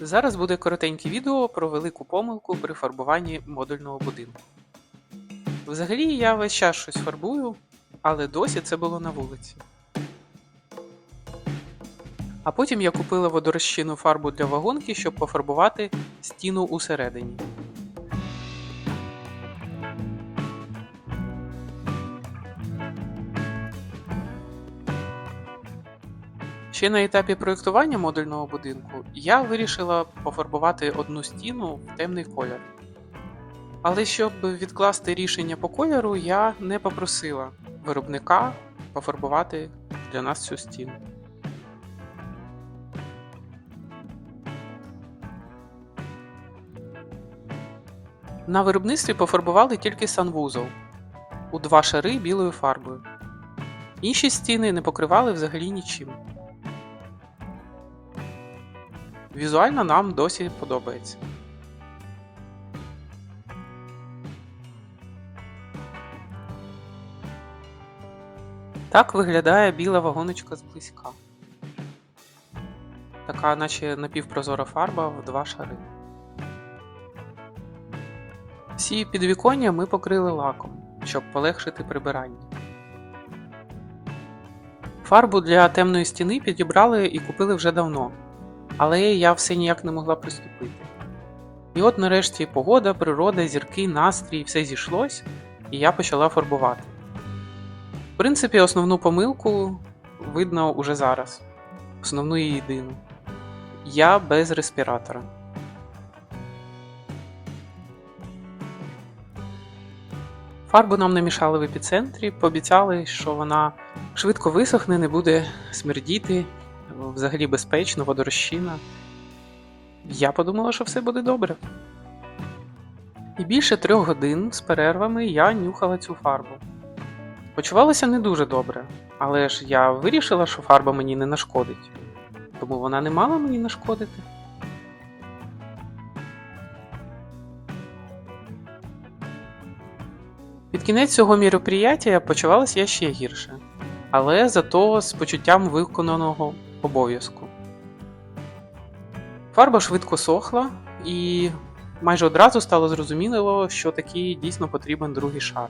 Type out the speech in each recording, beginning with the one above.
Зараз буде коротеньке відео про велику помилку при фарбуванні модульного будинку. Взагалі я весь час щось фарбую, але досі це було на вулиці. А потім я купила водорозчинну фарбу для вагонки, щоб пофарбувати стіну усередині. Ще на етапі проєктування модульного будинку я вирішила пофарбувати одну стіну в темний колір. Але щоб відкласти рішення по кольору, я не попросила виробника пофарбувати для нас цю стіну. На виробництві пофарбували тільки санвузол у два шари білою фарбою. Інші стіни не покривали взагалі нічим. Візуально нам досі подобається. Так виглядає біла вагоночка зблизька. Така, наче напівпрозора фарба в два шари. Всі підвіконня ми покрили лаком, щоб полегшити прибирання. Фарбу для темної стіни підібрали і купили вже давно, але я все ніяк не могла приступити. І от нарешті погода, природа, зірки, настрій, все зійшлось, і я почала фарбувати. В принципі, основну помилку видно уже зараз, основну і єдину. Я без респіратора. Фарбу нам намішали в епіцентрі, пообіцяли, що вона швидко висохне, не буде смердіти, взагалі безпечно, водорозчина. Я подумала, що все буде добре. І більше трьох годин з перервами я нюхала цю фарбу. Почувалося не дуже добре, але ж я вирішила, що фарба мені не нашкодить, тому вона не мала мені нашкодити. Під кінець цього міроприяття почувалася ще гірше, але зато з почуттям виконаного обов'язку. Фарба швидко сохла, і майже одразу стало зрозуміло, що таки дійсно потрібен другий шар.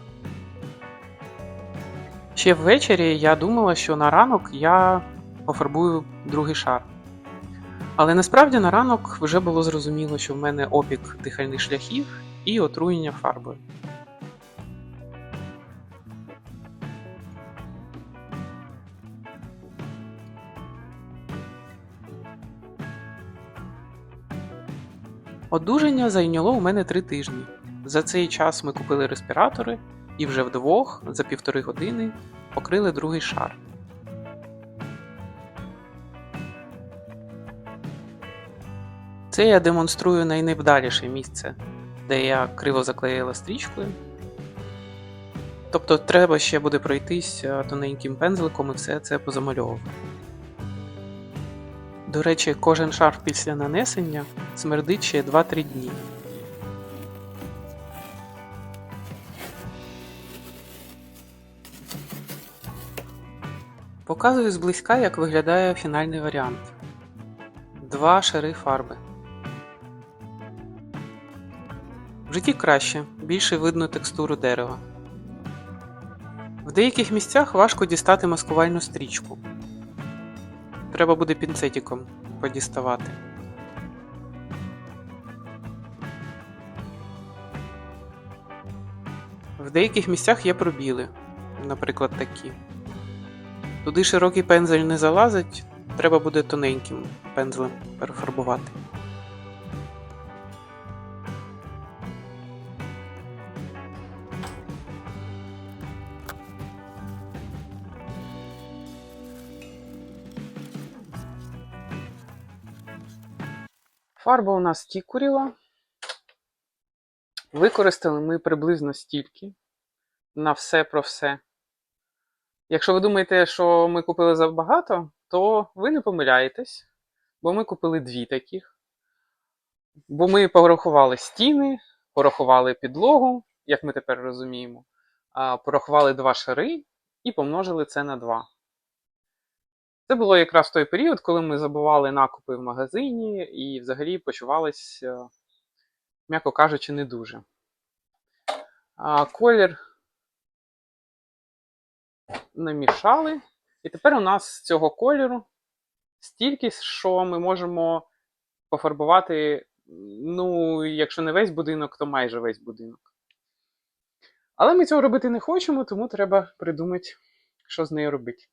Ще ввечері я думала, що на ранок я пофарбую другий шар. Але насправді на ранок вже було зрозуміло, що в мене опік дихальних шляхів і отруєння фарбою. Одужання зайняло у мене три тижні. За цей час ми купили респіратори і вже вдвох за півтори години покрили другий шар. Це я демонструю найневдаліше місце, де я криво заклеїла стрічкою. Тобто треба ще буде пройтись е, тоненьким пензликом і все це позамальовувати. До речі, кожен шар після нанесення смердить ще 2-3 дні. Показую зблизька, як виглядає фінальний варіант. Два шари фарби. В житті краще, більше видно текстуру дерева. В деяких місцях важко дістати маскувальну стрічку. Треба буде пінцетиком подіставати. В деяких місцях є пробіли, наприклад, такі. Туди широкий пензель не залазить, треба буде тоненьким пензлем перефарбувати. Фарба у нас тікуріла. Використали ми приблизно стільки на все про все. Якщо ви думаєте, що ми купили забагато, то ви не помиляєтесь, бо ми купили дві таких. Бо ми порахували стіни, порахували підлогу, як ми тепер розуміємо, порахували два шари і помножили це на два. Це було якраз той період, коли ми забували накупи в магазині і взагалі почувались, е, м'яко кажучи, не дуже. А, колір намішали. І тепер у нас з цього кольору стільки, що ми можемо пофарбувати, ну, якщо не весь будинок, то майже весь будинок. Але ми цього робити не хочемо, тому треба придумати, що з нею робити.